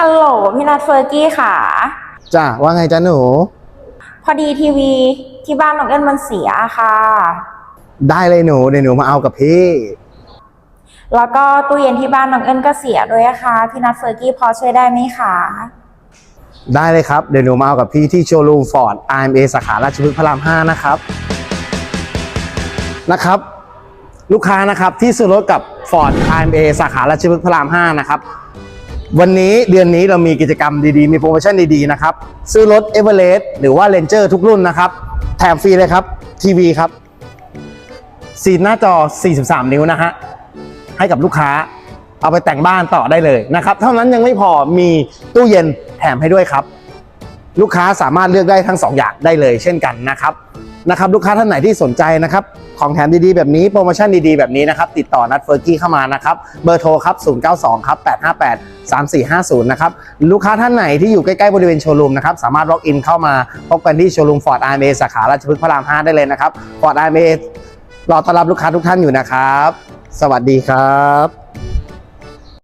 ฮัลโหลพี่นัทเฟอร์กี้ค่ะ จ้าว่าไงจ้าหนู พอดีทีวีที่บ้านน้องเอิญมันเสียค่ะ ได้เลยหนูเดี๋ยวหนูมาเอากับพี่ แล้วก็ตู้เย็นที่บ้านน้องเอิญก็เสียด้วยอะค่ะพี่นัทเฟอร์กี้พอช่วยได้ไหมคะได้เลยครับ เดี๋ยวหนูมาเอากับพี่ที่โชว์รูมฟอร์ด RMA สาขาราชพฤกษ์พระราม 5 นะครับ นะครับ ลูกค้านะครับที่ซื้อรถกับ Ford RMA สาขาราชพฤกษ์พระราม 5 นะครับ วันนี้เดือนนี้เรามีกิจกรรมดีๆ มีโปรโมชั่นดีๆนะครับ ซื้อรถ e v e r e s t หรือว่า Ranger ทุกรุ่นนะครับ แถมฟรีเลยครับ ทีวีครับสีหน้าจอ 43 นิ้วนะฮะ ให้กับลูกค้าเอาไปแต่งบ้านต่อได้เลยนะครับ เท่านั้นยังไม่พอมีตู้เย็นแถมให้ด้วยครับ ลูกค้าสามารถเลือกได้ทั้ง 2 อย่างได้เลยเช่นกันนะครับ นะครับลูกค้าท่านไหนที่สนใจนะครับของแถมดีๆแบบนี้โปรโมชั่นดีๆแบบนี้นะครับติดต่อนัดเฟอร์กี้เข้ามานะครับเบอร์โทรครับ092ครับ858 3450นะครับลูกค้าท่านไหนที่อยู่ใกล้ๆบริเวณโชว์รูมนะครับสามารถล็อกอินเข้ามาพบกันที่โชว์รูมฟอร์ดอาร์เอสาขาราชพฤกษ์พระราม 5 ได้เลยนะครับฟอร์ดอาร์เอรอต้อนรับลูกค้าทุกท่านอยู่นะครับ สวัสดีครับ